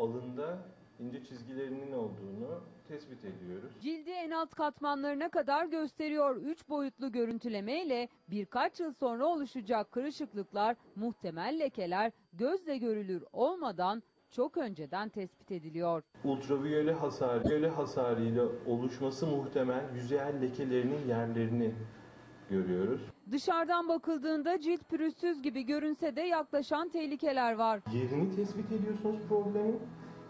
alında ince çizgilerinin olduğunu tespit ediyoruz. Cildi en alt katmanlarına kadar gösteriyor. 3 boyutlu görüntüleme ile birkaç yıl sonra oluşacak kırışıklıklar, muhtemel lekeler gözle görülür olmadan çok önceden tespit ediliyor. Ultraviyole hasar, hasarıyla oluşması muhtemel yüzeyel lekelerinin yerlerini görüyoruz. Dışarıdan bakıldığında cilt pürüzsüz gibi görünse de yaklaşan tehlikeler var. Yerini tespit ediyorsunuz problemin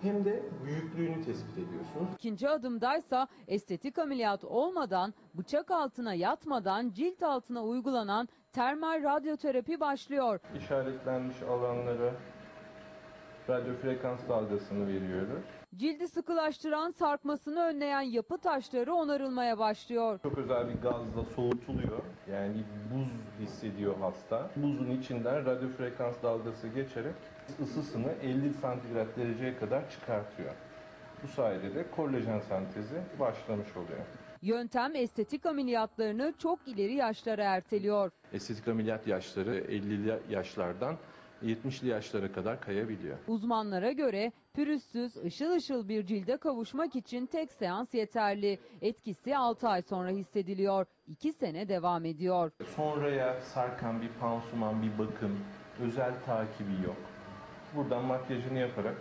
hem de büyüklüğünü tespit ediyorsunuz. İkinci adımdaysa estetik ameliyat olmadan, bıçak altına yatmadan cilt altına uygulanan termal radyoterapi başlıyor. İşaretlenmiş alanlara radyo frekans dalgasını veriyoruz. Cildi sıkılaştıran, sarkmasını önleyen yapı taşları onarılmaya başlıyor. Çok özel bir gazla soğutuluyor. Yani buz hissediyor hasta. Buzun içinden radyo frekans dalgası geçerek ısısını 50 santigrat dereceye kadar çıkartıyor. Bu sayede de kollajen sentezi başlamış oluyor. Yöntem estetik ameliyatlarını çok ileri yaşlara erteliyor. Estetik ameliyat yaşları 50'li yaşlardan 70'li yaşlara kadar kayabiliyor. Uzmanlara göre pürüzsüz, ışıl ışıl bir cilde kavuşmak için tek seans yeterli. Etkisi 6 ay sonra hissediliyor. 2 sene devam ediyor. Sonraya sarkan bir pansuman, bir bakım, özel takibi yok. Buradan makyajını yaparak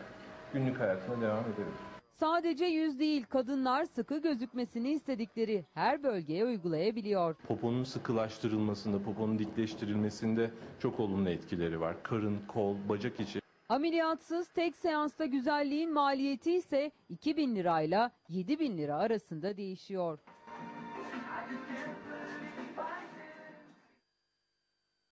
günlük hayatına devam edebilir. Sadece yüz değil, kadınlar sıkı gözükmesini istedikleri her bölgeye uygulayabiliyor. Poponun sıkılaştırılmasında, poponun dikleştirilmesinde çok olumlu etkileri var. Karın, kol, bacak içi Ameliyatsız tek seansta güzelliğin maliyeti ise 2000 lirayla 7000 lira arasında değişiyor.